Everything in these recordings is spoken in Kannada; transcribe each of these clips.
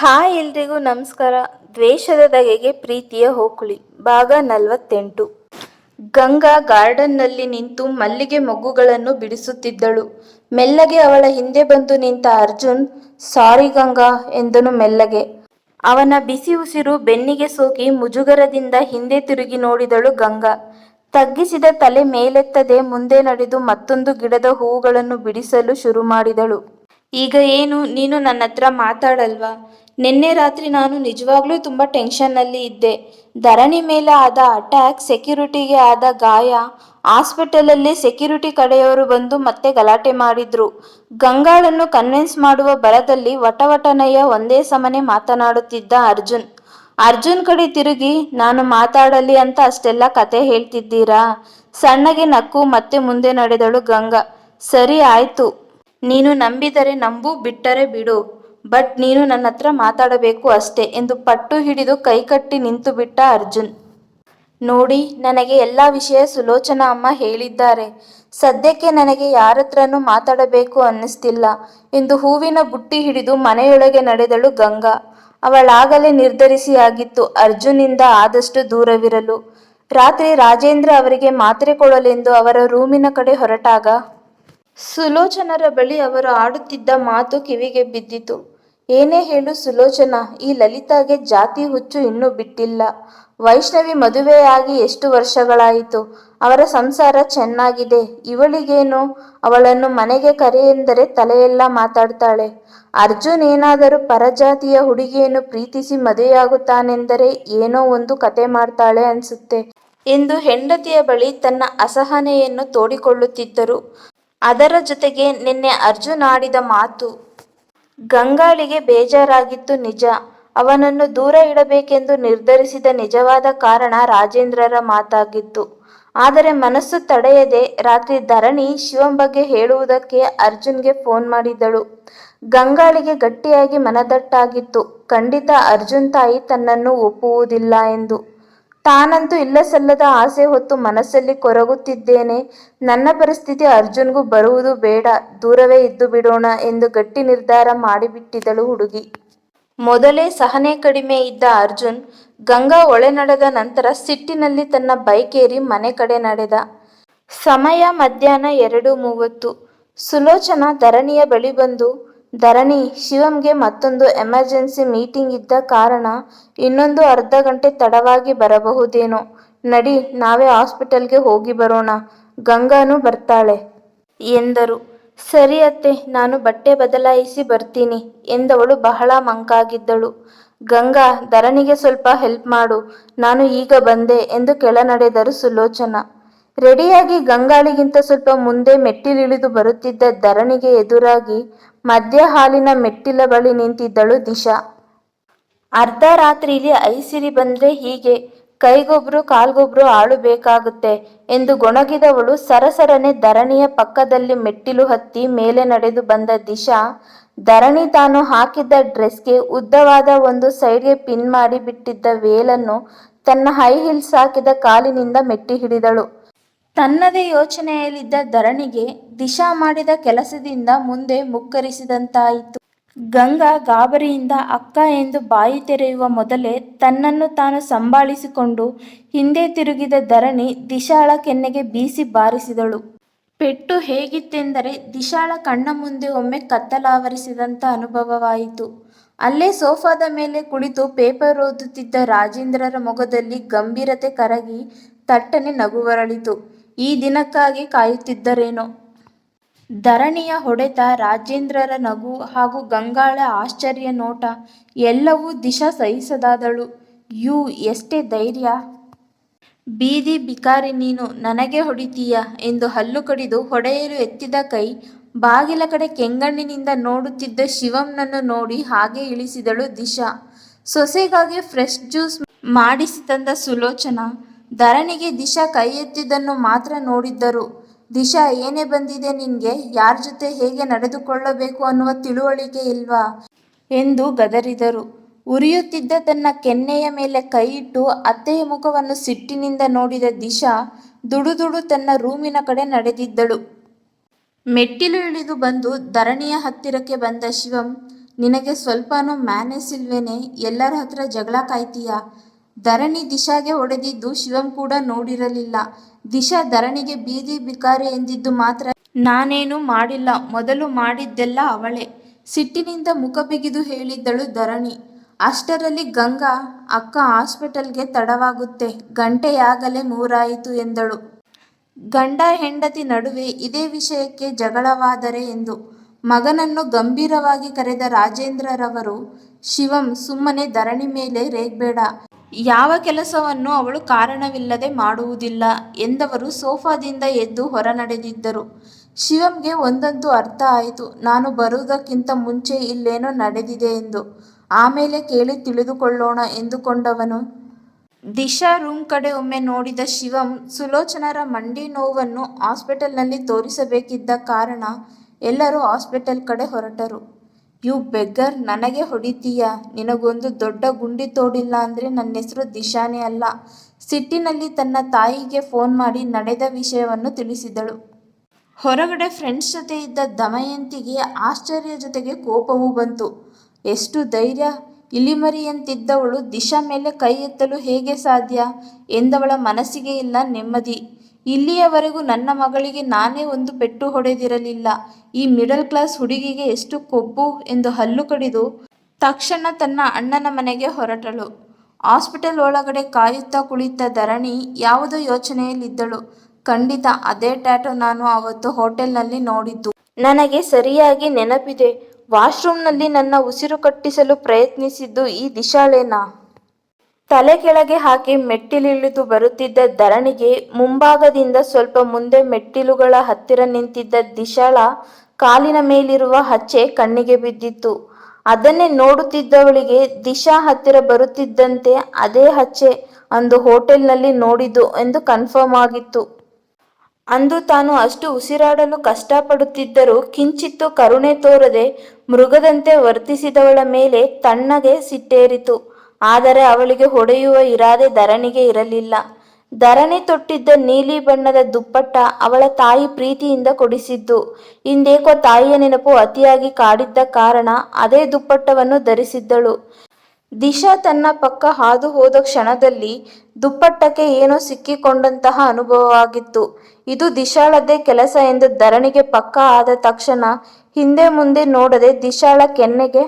ಹಾಯ್ ಎಲ್ರಿಗೂ ನಮಸ್ಕಾರ. ದ್ವೇಷದ ದಗೆಗೆ ಪ್ರೀತಿಯ ಹೋಕುಳಿ. ಭಾಗ ನಲವತ್ತೆಂಟು. ಗಂಗಾ ಗಾರ್ಡನ್ನಲ್ಲಿ ನಿಂತು ಮಲ್ಲಿಗೆ ಮೊಗ್ಗುಗಳನ್ನು ಬಿಡಿಸುತ್ತಿದ್ದಳು. ಮೆಲ್ಲಗೆ ಅವಳ ಹಿಂದೆ ಬಂದು ನಿಂತ ಅರ್ಜುನ್, ಸಾರಿ ಗಂಗಾ, ಎಂದನು ಮೆಲ್ಲಗೆ. ಅವನ ಬಿಸಿ ಉಸಿರು ಬೆನ್ನಿಗೆ ಸೋಕಿ ಮುಜುಗರದಿಂದ ಹಿಂದೆ ತಿರುಗಿ ನೋಡಿದಳು ಗಂಗಾ. ತಗ್ಗಿಸಿದ ತಲೆ ಮೇಲೆತ್ತದೆ ಮುಂದೆ ನಡೆದು ಮತ್ತೊಂದು ಗಿಡದ ಹೂವುಗಳನ್ನು ಬಿಡಿಸಲು ಶುರು ಮಾಡಿದಳು. ಈಗ ಏನು? ನೀನು ನನ್ನ ಹತ್ರ ಮಾತಾಡಲ್ವಾ? ನಿನ್ನೆ ರಾತ್ರಿ ನಾನು ನಿಜವಾಗ್ಲೂ ತುಂಬ ಟೆನ್ಷನ್ನಲ್ಲಿ ಇದ್ದೆ. ಧರಣಿ ಮೇಲೆ ಆದ ಅಟ್ಯಾಕ್ ಸೆಕ್ಯೂರಿಟಿಗೆ ಆದ ಗಾಯ ಹಾಸ್ಪಿಟಲಲ್ಲಿ ಸೆಕ್ಯೂರಿಟಿ ಕಡೆಯವರು ಬಂದು ಮತ್ತೆ ಗಲಾಟೆ ಮಾಡಿದ್ರು. ಗಂಗಾಳನ್ನು ಕನ್ವಿನ್ಸ್ ಮಾಡುವ ಬರದಲ್ಲಿ ವಟವಟನಯ್ಯ ಒಂದೇ ಸಮನೆ ಮಾತನಾಡುತ್ತಿದ್ದ ಅರ್ಜುನ್. ಅರ್ಜುನ್ ಕಡೆ ತಿರುಗಿ, ನಾನು ಮಾತಾಡಲಿ ಅಂತ ಅಷ್ಟೆಲ್ಲ ಕತೆ ಹೇಳ್ತಿದ್ದೀರಾ? ಸಣ್ಣಗೆ ನಕ್ಕು, ಮತ್ತೆ ಮುಂದೆ ನಡೆದಳು ಗಂಗಾ. ಸರಿ, ಆಯ್ತು. ನೀನು ನಂಬಿದರೆ ನಂಬು, ಬಿಟ್ಟರೆ ಬಿಡು. ಬಟ್ ನೀನು ನನ್ನ ಹತ್ರ ಮಾತಾಡಬೇಕು ಅಷ್ಟೇ ಎಂದು ಪಟ್ಟು ಹಿಡಿದು ಕೈಕಟ್ಟಿ ನಿಂತು ಬಿಟ್ಟ ಅರ್ಜುನ್. ನೋಡಿ, ನನಗೆ ಎಲ್ಲ ವಿಷಯ ಸುಲೋಚನಾ ಅಮ್ಮ ಹೇಳಿದ್ದಾರೆ. ಸದ್ಯಕ್ಕೆ ನನಗೆ ಯಾರತ್ರನೂ ಮಾತಾಡಬೇಕು ಅನ್ನಿಸ್ತಿಲ್ಲ ಎಂದು ಹೂವಿನ ಬುಟ್ಟಿ ಹಿಡಿದು ಮನೆಯೊಳಗೆ ನಡೆದಳು ಗಂಗಾ. ಅವಳಾಗಲೇ ನಿರ್ಧರಿಸಿಯಾಗಿತ್ತು ಅರ್ಜುನಿಂದ ಆದಷ್ಟು ದೂರವಿರಲು. ರಾತ್ರಿ ರಾಜೇಂದ್ರ ಅವರಿಗೆ ಮಾತ್ರೆ ಕೊಡಲೆಂದು ಅವರ ರೂಮಿನ ಕಡೆ ಹೊರಟಾಗ, ಸುಲೋಚನರ ಬಳಿ ಅವರು ಆಡುತ್ತಿದ್ದ ಮಾತು ಕಿವಿಗೆ ಬಿದ್ದಿತು. ಏನೇ ಹೇಳು ಸುಲೋಚನಾ, ಈ ಲಲಿತಾಗೆ ಜಾತಿ ಹುಚ್ಚು ಇನ್ನೂ ಬಿಟ್ಟಿಲ್ಲ. ವೈಷ್ಣವಿ ಮದುವೆಯಾಗಿ ಎಷ್ಟು ವರ್ಷಗಳಾಯಿತು, ಅವರ ಸಂಸಾರ ಚೆನ್ನಾಗಿದೆ, ಇವಳಿಗೇನು? ಅವಳನ್ನು ಮನೆಗೆ ಕರೆಯೆಂದರೆ ತಲೆಯೆಲ್ಲ ಮಾತಾಡ್ತಾಳೆ. ಅರ್ಜುನ್ ಏನಾದರೂ ಪರಜಾತಿಯ ಹುಡುಗಿಯನ್ನು ಪ್ರೀತಿಸಿ ಮದುವೆಯಾಗುತ್ತಾನೆಂದರೆ ಏನೋ ಒಂದು ಕತೆ ಮಾಡ್ತಾಳೆ ಅನ್ಸುತ್ತೆ ಎಂದು ಹೆಂಡತಿಯ ಬಳಿ ತನ್ನ ಅಸಹನೆಯನ್ನು ತೋಡಿಕೊಳ್ಳುತ್ತಿದ್ದರು. ಅದರ ಜೊತೆಗೆ ನಿನ್ನೆ ಅರ್ಜುನ್ ಆಡಿದ ಮಾತು ಗಂಗಾಳಿಗೆ ಬೇಜಾರಾಗಿತ್ತು ನಿಜ. ಅವನನ್ನು ದೂರ ಇಡಬೇಕೆಂದು ನಿರ್ಧರಿಸಿದ ನಿಜವಾದ ಕಾರಣ ರಾಜೇಂದ್ರರ ಮಾತಾಗಿತ್ತು. ಆದರೆ ಮನಸ್ಸು ತಡೆಯದೆ ರಾತ್ರಿ ಧರಣಿ ಶಿವಂ ಬಗ್ಗೆ ಹೇಳುವುದಕ್ಕೆ ಅರ್ಜುನ್ಗೆ ಫೋನ್ ಮಾಡಿದ್ದಳು. ಗಂಗಾಳಿಗೆ ಗಟ್ಟಿಯಾಗಿ ಮನದಟ್ಟಾಗಿತ್ತು. ಖಂಡಿತ ಅರ್ಜುನ್ ತಾಯಿ ತನ್ನನ್ನು ಒಪ್ಪುವುದಿಲ್ಲ ಎಂದು. ತಾನಂತೂ ಇಲ್ಲ ಸಲ್ಲದ ಆಸೆ ಹೊತ್ತು ಮನಸ್ಸಲ್ಲಿ ಕೊರಗುತ್ತಿದ್ದೇನೆ. ನನ್ನ ಪರಿಸ್ಥಿತಿ ಅರ್ಜುನ್ಗೂ ಬರುವುದು ಬೇಡ. ದೂರವೇ ಇದ್ದು ಬಿಡೋಣ ಎಂದು ಗಟ್ಟಿ ನಿರ್ಧಾರ ಮಾಡಿಬಿಟ್ಟಿದಳು ಹುಡುಗಿ. ಮೊದಲೇ ಸಹನೆ ಕಡಿಮೆ ಇದ್ದ ಅರ್ಜುನ್ ಗಂಗಾ ಒಳೆ ನಡೆದ ನಂತರ ಸಿಟ್ಟಿನಲ್ಲಿ ತನ್ನ ಬೈಕ್ ಏರಿ ಮನೆ ಕಡೆ ನಡೆದ. ಸಮಯ ಮಧ್ಯಾಹ್ನ ಎರಡು ಮೂವತ್ತು. ಸುಲೋಚನಾ ಧರಣಿಯ ಬಳಿ ಬಂದು ಧರಣಿ ಶಿವಂಗೆ ಮತ್ತೊಂದು ಎಮರ್ಜೆನ್ಸಿ ಮೀಟಿಂಗ್ ಇದ್ದ ಕಾರಣ ಇನ್ನೊಂದು ಅರ್ಧ ಗಂಟೆ ತಡವಾಗಿ ಬರಬಹುದೇನೋ. ನಡಿ, ನಾವೇ ಹಾಸ್ಪಿಟಲ್ಗೆ ಹೋಗಿ ಬರೋಣ. ಗಂಗಾನು ಬರ್ತಾಳೆ. ಎಂದರು. ಸರಿ ಅತ್ತೆ, ನಾನು ಬಟ್ಟೆ ಬದಲಾಯಿಸಿ ಬರ್ತೀನಿ ಎಂದವಳು ಬಹಳ ಮಂಕಾಗಿದ್ದಳು. ಗಂಗಾ, ಧರಣಿಗೆ ಸ್ವಲ್ಪ ಹೆಲ್ಪ್ ಮಾಡು. ನಾನು ಈಗ ಬಂದೆ ಎಂದು ಕೆಳ ನಡೆದರು ಸುಲೋಚನಾ. ರೆಡಿಯಾಗಿ ಗಂಗಾಳಿಗಿಂತ ಸ್ವಲ್ಪ ಮುಂದೆ ಮೆಟ್ಟಿಲಿಳಿದು ಬರುತ್ತಿದ್ದ ಧರಣಿಗೆ ಎದುರಾಗಿ ಮದ್ಯ ಹಾಲಿನ ಮೆಟ್ಟಿಲ ಬಳಿ ನಿಂತಿದ್ದಳು ದಿಶಾ. ಅರ್ಧ ರಾತ್ರಿಲಿ ಐಸಿರಿ ಬಂದ್ರೆ ಹೀಗೆ, ಕೈಗೊಬ್ರು ಕಾಲ್ಗೊಬ್ರು ಆಳು ಬೇಕಾಗುತ್ತೆ ಎಂದು ಗೊಣಗಿದವಳು ಸರಸರನೆ ಧರಣಿಯ ಪಕ್ಕದಲ್ಲಿ ಮೆಟ್ಟಿಲು ಹತ್ತಿ ಮೇಲೆ ನಡೆದು ಬಂದ ದಿಶಾ, ಧರಣಿ ತಾನು ಹಾಕಿದ್ದ ಡ್ರೆಸ್ಗೆ ಉದ್ದವಾದ ಒಂದು ಸೈಡ್ಗೆ ಪಿನ್ ಮಾಡಿ ಬಿಟ್ಟಿದ್ದ ವೇಲನ್ನು ತನ್ನ ಹೈ ಹೀಲ್ಸ್ ಹಾಕಿದ ಕಾಲಿನಿಂದ ಮೆಟ್ಟಿ ಹಿಡಿದಳು ತನ್ನದೇ ಯೋಚನೆಯಲ್ಲಿದ್ದ ಧರಣಿಗೆ ದಿಶಾ ಮಾಡಿದ ಕೆಲಸದಿಂದ ಮುಂದೆ ಮುಕ್ಕರಿಸಿದಂತಾಯಿತು. ಗಂಗಾ ಗಾಬರಿಯಿಂದ ಅಕ್ಕ ಎಂದು ಬಾಯಿ ತೆರೆಯುವ ಮೊದಲೇ ತನ್ನನ್ನು ತಾನು ಸಂಭಾಳಿಸಿಕೊಂಡು ಹಿಂದೆ ತಿರುಗಿದ ಧರಣಿ ದಿಶಾಳ ಕೆನ್ನೆಗೆ ಬೀಸಿ ಬಾರಿಸಿದಳು. ಪೆಟ್ಟು ಹೇಗಿತ್ತೆಂದರೆ ದಿಶಾಳ ಕಣ್ಣ ಮುಂದೆ ಒಮ್ಮೆ ಕತ್ತಲಾವರಿಸಿದಂಥ ಅನುಭವವಾಯಿತು. ಅಲ್ಲೇ ಸೋಫಾದ ಮೇಲೆ ಕುಳಿತು ಪೇಪರ್ ಓದುತ್ತಿದ್ದ ರಾಜೇಂದ್ರರ ಮೊಗದಲ್ಲಿ ಗಂಭೀರತೆ ಕರಗಿ ತಟ್ಟನೆ ನಗು ಬರಳಿತು ಈ ದಿನಕ್ಕಾಗಿ ಕಾಯುತ್ತಿದ್ದರೇನೋ? ಧರಣಿಯ ಹೊಡೆತ ರಾಜೇಂದ್ರರ ನಗು ಹಾಗೂ ಗಂಗಾಳ ಆಶ್ಚರ್ಯ ನೋಟ ಎಲ್ಲವೂ ದಿಶಾ ಸಹಿಸದಾದಳು. ಯು ಎಷ್ಟೇ ಧೈರ್ಯ. ಬೀದಿ ಬಿಕಾರಿ ನೀನು ನನಗೆ ಹೊಡಿತೀಯ ಎಂದು ಹಲ್ಲು ಕಡಿದು ಹೊಡೆಯಲು ಎತ್ತಿದ ಕೈ ಬಾಗಿಲ ಕಡೆ ಕೆಂಗಣ್ಣಿನಿಂದ ನೋಡುತ್ತಿದ್ದ ಶಿವಂನನ್ನು ನೋಡಿ ಹಾಗೆ ಇಳಿಸಿದಳು ದಿಶಾ. ಸೊಸೆಗಾಗಿ ಫ್ರೆಶ್ ಜ್ಯೂಸ್ ಮಾಡಿಸಿ ತಂದ ಸುಲೋಚನಾ. ಧರಣಿಗೆ ದಿಶಾ ಕೈ ಎತ್ತಿದ್ದನ್ನು ಮಾತ್ರ ನೋಡಿದ್ದರು. ದಿಶಾ, ಏನೇ ಬಂದಿದೆ ನಿನ್ಗೆ? ಯಾರ ಜೊತೆ ಹೇಗೆ ನಡೆದುಕೊಳ್ಳಬೇಕು ಅನ್ನುವ ತಿಳುವಳಿಕೆ ಇಲ್ವಾ? ಎಂದು ಗದರಿದರು. ಉರಿಯುತ್ತಿದ್ದ ತನ್ನ ಕೆನ್ನೆಯ ಮೇಲೆ ಕೈಯಿಟ್ಟು ಅತ್ತೆಯ ಮುಖವನ್ನು ಸಿಟ್ಟಿನಿಂದ ನೋಡಿದ ದಿಶಾ ದುಡುದುಡು ತನ್ನ ರೂಮಿನ ಕಡೆ ನಡೆದಿದ್ದಳು. ಮೆಟ್ಟಿಲು ಇಳಿದು ಬಂದು ಧರಣಿಯ ಹತ್ತಿರಕ್ಕೆ ಬಂದ ಶಿವಂ, ನಿನಗೆ ಸ್ವಲ್ಪನೂ ಮ್ಯಾನೇಸ್ ಇಲ್ವೇನೆ? ಎಲ್ಲರ ಹತ್ರ ಜಗಳ ಕಾಯ್ತೀಯಾ? ಧರಣಿ ದಿಶಾಗೆ ಹೊಡೆದಿದ್ದು ಶಿವಂ ಕೂಡ ನೋಡಿರಲಿಲ್ಲ. ದಿಶಾ ಧರಣಿಗೆ ಬೀದಿ ಬಿಕಾರಿ ಎಂದಿದ್ದು ಮಾತ್ರ ನಾನೇನು ಮಾಡಿಲ್ಲ. ಮೊದಲು ಮಾಡಿದ್ದೆಲ್ಲ ಅವಳೇ. ಸಿಟ್ಟಿನಿಂದ ಮುಖ ಬಿಗಿದು ಹೇಳಿದ್ದಳು ಧರಣಿ. ಅಷ್ಟರಲ್ಲಿ ಗಂಗಾ, ಅಕ್ಕ ಹಾಸ್ಪಿಟಲ್ಗೆ ತಡವಾಗುತ್ತೆ. ಗಂಟೆಯಾಗಲೇ ಮೂರಾಯಿತು ಎಂದಳು. ಗಂಡ ಹೆಂಡತಿ ನಡುವೆ ಇದೇ ವಿಷಯಕ್ಕೆ ಜಗಳವಾದರೆ ಎಂದು. ಮಗನನ್ನು ಗಂಭೀರವಾಗಿ ಕರೆದ ರಾಜೇಂದ್ರರವರು, ಶಿವಂ, ಸುಮ್ಮನೆ ಧರಣಿ ಮೇಲೆ ರೇಗ್ಬೇಡ. ಯಾವ ಕೆಲಸವನ್ನು ಅವಳು ಕಾರಣವಿಲ್ಲದೆ ಮಾಡುವುದಿಲ್ಲ ಎಂದವರು ಸೋಫಾದಿಂದ ಎದ್ದು ಹೊರ ನಡೆದಿದ್ದರು ಶಿವಂಗೆ ಒಂದಂತೂ ಅರ್ಥ ಆಯಿತು. ನಾನು ಬರುವುದಕ್ಕಿಂತ ಮುಂಚೆ ಇಲ್ಲೇನೋ ನಡೆದಿದೆ ಎಂದು. ಆಮೇಲೆ ಕೇಳಿ ತಿಳಿದುಕೊಳ್ಳೋಣ ಎಂದುಕೊಂಡವನು. ದಿಶಾ ರೂಮ್ ಕಡೆ ಒಮ್ಮೆ ನೋಡಿದ ಶಿವಂ ಸುಲೋಚನರ ಮಂಡಿ ನೋವನ್ನು ಹಾಸ್ಪಿಟಲ್ನಲ್ಲಿ ತೋರಿಸಬೇಕಿದ್ದ ಕಾರಣ ಎಲ್ಲರೂ ಹಾಸ್ಪಿಟಲ್ ಕಡೆ ಹೊರಟರು. ಯು ಬೆಗ್ಗರ್, ನನಗೆ ಹೊಡಿತೀಯಾ? ನಿನಗೊಂದು ದೊಡ್ಡ ಗುಂಡಿ ತೋಡಿಲ್ಲ ಅಂದರೆ ನನ್ನ ಹೆಸರು ದಿಶಾನೇ ಅಲ್ಲ. ಸಿಟ್ಟಿನಲ್ಲಿ ತನ್ನ ತಾಯಿಗೆ ಫೋನ್ ಮಾಡಿ ನಡೆದ ವಿಷಯವನ್ನು ತಿಳಿಸಿದಳು. ಹೊರಗಡೆ ಫ್ರೆಂಡ್ಸ್ ಜೊತೆ ಇದ್ದ ದಮಯಂತಿಗೆ ಆಶ್ಚರ್ಯ ಜೊತೆಗೆ ಕೋಪವೂ ಬಂತು. ಎಷ್ಟು ಧೈರ್ಯ! ಇಲಿಮರಿಯಂತಿದ್ದವಳು ದಿಶಾ ಮೇಲೆ ಕೈ ಎತ್ತಲು ಹೇಗೆ ಸಾಧ್ಯ? ಎಂದವಳ ಮನಸ್ಸಿಗೆ ಇಲ್ಲ ನೆಮ್ಮದಿ. ಇಲ್ಲಿಯವರೆಗೂ ನನ್ನ ಮಗಳಿಗೆ ನಾನೇ ಒಂದು ಪೆಟ್ಟು ಹೊಡೆದಿರಲಿಲ್ಲ. ಈ ಮಿಡಲ್ ಕ್ಲಾಸ್ ಹುಡುಗಿಗೆ ಎಷ್ಟು ಕೊಬ್ಬು ಎಂದು ಹಲ್ಲು ಕಡಿದು ತಕ್ಷಣ ತನ್ನ ಅಣ್ಣನ ಮನೆಗೆ ಹೊರಟಳು. ಹಾಸ್ಪಿಟಲ್ ಒಳಗಡೆ ಕಾಯುತ್ತಾ ಕುಳಿತ ಧರಣಿ ಯಾವುದೋ ಯೋಚನೆಯಲ್ಲಿದ್ದಳು. ಖಂಡಿತ ಅದೇ ಟ್ಯಾಟೋ ನಾನು ಅವತ್ತು ಹೋಟೆಲ್ನಲ್ಲಿ ನೋಡಿದ್ದು. ನನಗೆ ಸರಿಯಾಗಿ ನೆನಪಿದೆ. ವಾಶ್ರೂಮ್ನಲ್ಲಿ ನನ್ನ ಉಸಿರು ಕಟ್ಟಿಸಲು ಪ್ರಯತ್ನಿಸಿದ್ದು ಈ ದಿಶಾಳೇನಾ? ತಲೆ ಕೆಳಗೆ ಹಾಕಿ ಮೆಟ್ಟಿಲಿಳಿದು ಬರುತ್ತಿದ್ದ ಧರಣಿಗೆ ಮುಂಭಾಗದಿಂದ ಸ್ವಲ್ಪ ಮುಂದೆ ಮೆಟ್ಟಿಲುಗಳ ಹತ್ತಿರ ನಿಂತಿದ್ದ ದಿಶಾಳ ಕಾಲಿನ ಮೇಲಿರುವ ಹಚ್ಚೆ ಕಣ್ಣಿಗೆ ಬಿದ್ದಿತ್ತು. ಅದನ್ನೇ ನೋಡುತ್ತಿದ್ದವಳಿಗೆ ದಿಶಾ ಹತ್ತಿರ ಬರುತ್ತಿದ್ದಂತೆ ಅದೇ ಹಚ್ಚೆ ಅಂದು ಹೋಟೆಲ್ನಲ್ಲಿ ನೋಡಿದ್ದು ಎಂದು ಕನ್ಫರ್ಮ್ ಆಗಿತ್ತು. ಅಂದು ತಾನು ಅಷ್ಟು ಉಸಿರಾಡಲು ಕಷ್ಟಪಡುತ್ತಿದ್ದರೂ ಕಿಂಚಿತ್ತು ಕರುಣೆ ತೋರದೆ ಮೃಗದಂತೆ ವರ್ತಿಸಿದವಳ ಮೇಲೆ ತಣ್ಣಗೆ ಸಿಟ್ಟೇರಿತು. ಆದರೆ ಅವಳಿಗೆ ಹೊಡೆಯುವ ಇರಾದೆ ಧರಣಿಗೆ ಇರಲಿಲ್ಲ. ಧರಣಿ ತೊಟ್ಟಿದ್ದ ನೀಲಿ ಬಣ್ಣದ ದುಪ್ಪಟ್ಟ ಅವಳ ತಾಯಿ ಪ್ರೀತಿಯಿಂದ ಕೊಡಿಸಿದ್ದು. ಇಂದೇಕೋ ತಾಯಿಯ ನೆನಪು ಅತಿಯಾಗಿ ಕಾಡಿದ್ದ ಕಾರಣ ಅದೇ ದುಪ್ಪಟ್ಟವನ್ನು ಧರಿಸಿದ್ದಳು. ದಿಶಾ ತನ್ನ ಪಕ್ಕ ಹಾದು ಹೋದ ಕ್ಷಣದಲ್ಲಿ ದುಪ್ಪಟ್ಟಕ್ಕೆ ಏನೋ ಸಿಕ್ಕಿಕೊಂಡಂತಹ ಅನುಭವವಾಗಿತ್ತು. ಇದು ದಿಶಾಳದ್ದೇ ಕೆಲಸ ಎಂದು ಧರಣಿಗೆ ಪಕ್ಕ ಆದ ತಕ್ಷಣ ಹಿಂದೆ ಮುಂದೆ ನೋಡದೆ ದಿಶಾಳ ಕೆನ್ನೆಗೆ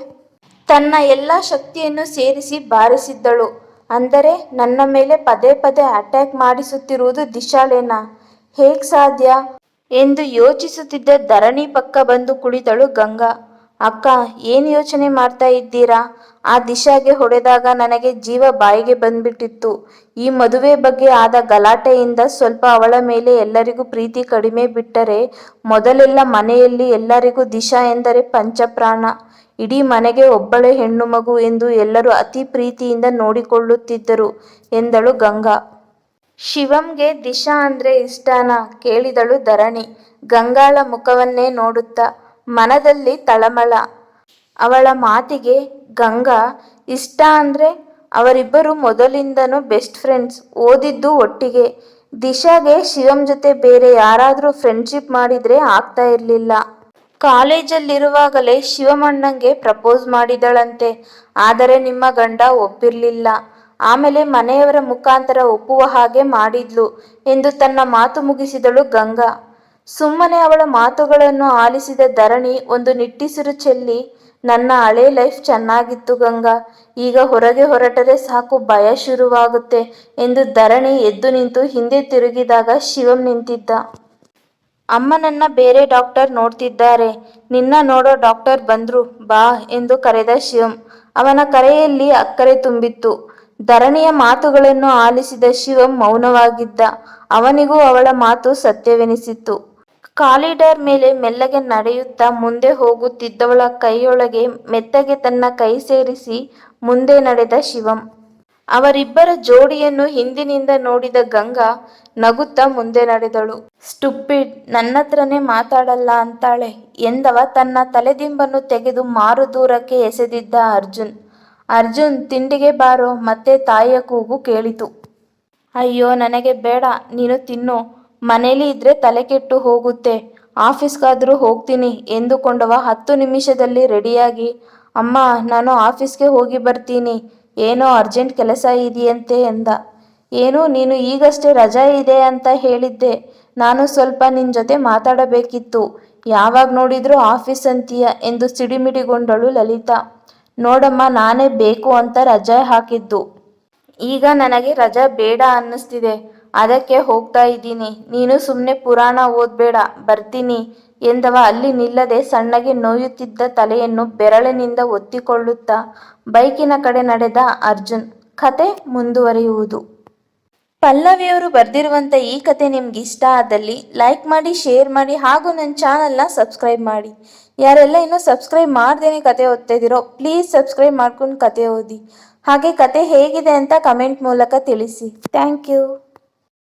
ತನ್ನ ಎಲ್ಲ ಶಕ್ತಿಯನ್ನು ಸೇರಿಸಿ ಬಾರಿಸಿದ್ದಳು. ಅಂದರೆ, ನನ್ನ ಮೇಲೆ ಪದೇ ಪದೇ ಅಟ್ಯಾಕ್ ಮಾಡಿಸುತ್ತಿರುವುದು ದಿಶಾಳೇನಾ ಹೇಗ್ ಸಾಧ್ಯ? ಎಂದು ಯೋಚಿಸುತ್ತಿದ್ದ ಧರಣಿ ಪಕ್ಕ ಬಂದು ಕುಳಿತಳು ಗಂಗಾ. ಅಕ್ಕ, ಏನು ಯೋಚನೆ ಮಾಡ್ತಾ ಇದ್ದೀರಾ? ಆ ದಿಶಾಗೆ ಹೊಡೆದಾಗ ನನಗೆ ಜೀವ ಬಾಯಿಗೆ ಬಂದ್ಬಿಟ್ಟಿತ್ತು. ಈ ಮದುವೆ ಬಗ್ಗೆ ಆದ ಗಲಾಟೆಯಿಂದ ಸ್ವಲ್ಪ ಅವಳ ಮೇಲೆ ಎಲ್ಲರಿಗೂ ಪ್ರೀತಿ ಕಡಿಮೆ ಬಿಟ್ಟರೆ ಮೊದಲೆಲ್ಲ ಮನೆಯಲ್ಲಿ ಎಲ್ಲರಿಗೂ ದಿಶಾ ಎಂದರೆ ಪಂಚಪ್ರಾಣ. ಇಡೀ ಮನೆಗೆ ಒಬ್ಬಳೆ ಹೆಣ್ಣು ಮಗು ಎಂದು ಎಲ್ಲರೂ ಅತಿ ಪ್ರೀತಿಯಿಂದ ನೋಡಿಕೊಳ್ಳುತ್ತಿದ್ದರು ಎಂದಳು ಗಂಗಾ. ಶಿವಂಗೆ ದಿಶಾ ಅಂದ್ರೆ ಇಷ್ಟನಾ? ಕೇಳಿದಳು ಧರಣಿ. ಗಂಗಾಳ ಮುಖವನ್ನೇ ನೋಡುತ್ತಾ ಮನದಲ್ಲಿ ತಳಮಳ. ಅವಳ ಮಾತಿಗೆ ಗಂಗಾ, ಇಷ್ಟ ಅಂದ್ರೆ ಅವರಿಬ್ಬರು ಮೊದಲಿಂದನೂ ಬೆಸ್ಟ್ ಫ್ರೆಂಡ್ಸ್ ಓದಿದ್ದು ಒಟ್ಟಿಗೆ. ದಿಶಾಗೆ ಶಿವಂ ಜೊತೆ ಬೇರೆ ಯಾರಾದರೂ ಫ್ರೆಂಡ್ಶಿಪ್ ಮಾಡಿದ್ರೆ ಆಗ್ತಾ ಇರಲಿಲ್ಲ. ಕಾಲೇಜಲ್ಲಿರುವಾಗಲೇ ಶಿವಮಣ್ಣಂಗೆ ಪ್ರಪೋಸ್ ಮಾಡಿದಳಂತೆ, ಆದರೆ ನಿಮ್ಮ ಗಂಡ ಒಪ್ಪಿರಲಿಲ್ಲ. ಆಮೇಲೆ ಮನೆಯವರ ಮುಖಾಂತರ ಒಪ್ಪುವ ಹಾಗೆ ಮಾಡಿದ್ಲು ಎಂದು ತನ್ನ ಮಾತು ಮುಗಿಸಿದಳು ಗಂಗಾ. ಸುಮ್ಮನೆ ಅವಳ ಮಾತುಗಳನ್ನು ಆಲಿಸಿದ ಧರಣಿ ಒಂದು ನಿಟ್ಟಿಸಿರು ಚೆಲ್ಲಿ, ನನ್ನ ಹಳೆ ಲೈಫ್ ಚೆನ್ನಾಗಿತ್ತು ಗಂಗಾ, ಈಗ ಹೊರಗೆ ಹೊರಟರೆ ಸಾಕು ಭಯ ಶುರುವಾಗುತ್ತೆ ಎಂದು ಧರಣಿ ಎದ್ದು ನಿಂತು ಹಿಂದೆ ತಿರುಗಿದಾಗ ಶಿವಂ ನಿಂತಿದ್ದ. ಅಮ್ಮನನ್ನ ಬೇರೆ ಡಾಕ್ಟರ್ ನೋಡ್ತಿದ್ದಾರೆ, ನಿನ್ನ ನೋಡೋ ಡಾಕ್ಟರ್ ಬಂದ್ರು, ಬಾ ಎಂದು ಕರೆದ ಶಿವಂ. ಅವನ ಕರೆಯಲ್ಲಿ ಅಕ್ಕರೆ ತುಂಬಿತ್ತು. ಧರಣಿಯ ಮಾತುಗಳನ್ನು ಆಲಿಸಿದ ಶಿವಂ ಮೌನವಾಗಿದ್ದ. ಅವನಿಗೂ ಅವಳ ಮಾತು ಸತ್ಯವೆನಿಸಿತ್ತು. ಕಾಲಿಡರ್ ಮೇಲೆ ಮೆಲ್ಲಗೆ ನಡೆಯುತ್ತಾ ಮುಂದೆ ಹೋಗುತ್ತಿದ್ದವಳ ಕೈಯೊಳಗೆ ಮೆತ್ತಗೆ ತನ್ನ ಕೈ ಸೇರಿಸಿ ಮುಂದೆ ನಡೆದ ಶಿವಂ. ಅವರಿಬ್ಬರ ಜೋಡಿಯನ್ನು ಹಿಂದಿನಿಂದ ನೋಡಿದ ಗಂಗಾ ನಗುತ್ತಾ ಮುಂದೆ ನಡೆದಳು. ಸ್ಟುಪ್ಪಿಡ್ ನನ್ನತ್ರನೇ ಮಾತಾಡಲ್ಲ ಅಂತಾಳೆ ಎಂದವ ತನ್ನ ತಲೆದಿಂಬನ್ನು ತೆಗೆದು ಮಾರು ದೂರಕ್ಕೆ ಎಸೆದಿದ್ದ ಅರ್ಜುನ್. ಅರ್ಜುನ್, ತಿಂಡಿಗೆ ಬಾರೋ, ಮತ್ತೆ ತಾಯಿಯ ಕೂಗು ಕೇಳಿತು. ಅಯ್ಯೋ, ನನಗೆ ಬೇಡ, ನೀನು ತಿನ್ನು. ಮನೇಲಿ ಇದ್ರೆ ತಲೆ ಕೆಟ್ಟು ಹೋಗುತ್ತೆ. ಆಫೀಸ್ಗಾದ್ರೂ ಹೋಗ್ತೀನಿ ಎಂದುಕೊಂಡವ ಹತ್ತು ನಿಮಿಷದಲ್ಲಿ ರೆಡಿಯಾಗಿ, ಅಮ್ಮ, ನಾನು ಆಫೀಸ್ಗೆ ಹೋಗಿ ಬರ್ತೀನಿ. ಏನೋ ಅರ್ಜೆಂಟ್ ಕೆಲಸ ಇದೆಯಂತೆ ಎಂದ. ಏನು, ನೀನು ಈಗಷ್ಟೇ ರಜಾ ಇದೆ ಅಂತ ಹೇಳಿದ್ದೆ. ನಾನು ಸ್ವಲ್ಪ ನಿನ್ನ ಜೊತೆ ಮಾತಾಡಬೇಕಿತ್ತು. ಯಾವಾಗ ನೋಡಿದ್ರೂ ಆಫೀಸ್ ಅಂತೀಯ ಎಂದು ಸಿಡಿಮಿಡಿಗೊಂಡಳು ಲಲಿತಾ. ನೋಡಮ್ಮ, ನಾನೇ ಬೇಕು ಅಂತ ರಜೆ ಹಾಕಿದ್ದು. ಈಗ ನನಗೆ ರಜಾ ಬೇಡ ಅನ್ನಿಸ್ತಿದೆ. ಅದಕ್ಕೆ ಹೋಗ್ತಾ ಇದ್ದೀನಿ. ನೀನು ಸುಮ್ಮನೆ ಪುರಾಣ ಓದ್ಬೇಡ, ಬರ್ತೀನಿ ಎಂದವ. ಅಲ್ಲಿ ನಿಲ್ಲದೆ ಸಣ್ಣಗೆ ನೋಯುತ್ತಿದ್ದ ತಲೆಯನ್ನು ಬೆರಳಿನಿಂದ ಒತ್ತಿಕೊಳ್ಳುತ್ತಾ ಬೈಕಿನ ಕಡೆ ನಡೆದ ಅರ್ಜುನ್. ಕತೆ ಮುಂದುವರಿಯುವುದು. ಪಲ್ಲವಿಯವರು ಬರೆದಿರುವಂಥ ಈ ಕತೆ ನಿಮ್ಗೆ ಇಷ್ಟ ಆದಲ್ಲಿ ಲೈಕ್ ಮಾಡಿ, ಶೇರ್ ಮಾಡಿ, ಹಾಗೂ ನನ್ನ ಚಾನಲ್ನ ಸಬ್ಸ್ಕ್ರೈಬ್ ಮಾಡಿ. ಯಾರೆಲ್ಲ ಇನ್ನೂ ಸಬ್ಸ್ಕ್ರೈಬ್ ಮಾಡ್ದೇನೆ ಕತೆ ಓದ್ತಿದ್ದೀರೋ, ಪ್ಲೀಸ್ ಸಬ್ಸ್ಕ್ರೈಬ್ ಮಾಡ್ಕೊಂಡು ಕತೆ ಓದಿ. ಹಾಗೆ ಕತೆ ಹೇಗಿದೆ ಅಂತ ಕಮೆಂಟ್ ಮೂಲಕ ತಿಳಿಸಿ. Thank you.